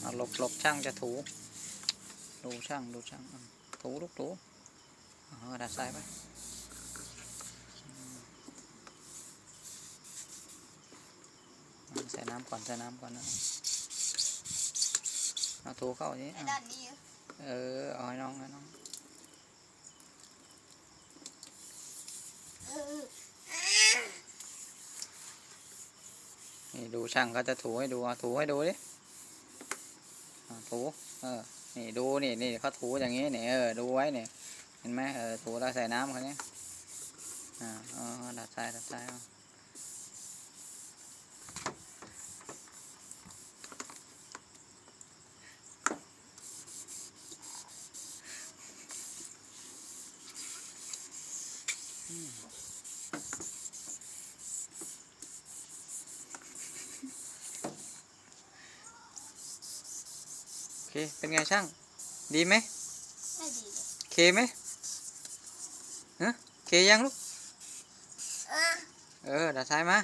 เอาหลบหลบช่างจะถู ดูช่างดูช่างอะถูลูกถูอ๋อกระดาษทรายไปอืมอะใส่น้ำก่อนใส่น้ำก่อนนะเอาถูเข้าอย่างนี้ไอ้อะด้านนี้เหรอเออเอาให้น้องให้น้องเออนี่ดูช่างเขาจะถูให้ดูเอาถูให้ดูดิอะ ถูเออนี่ดูนี่นี่เขาถูอย่างนี้เนี่ยเออดูไว้เนี่ยเห็นไหมเออถูแล้วใส่น้ำเขาเนี่ยอ่าอ๋อดัดทรายดัดทรายเอา เค เป็นไงช่าง ดีไหมไม่ดีเลยเคไหมฮะเคยังลูกอะเออดัดทรายมา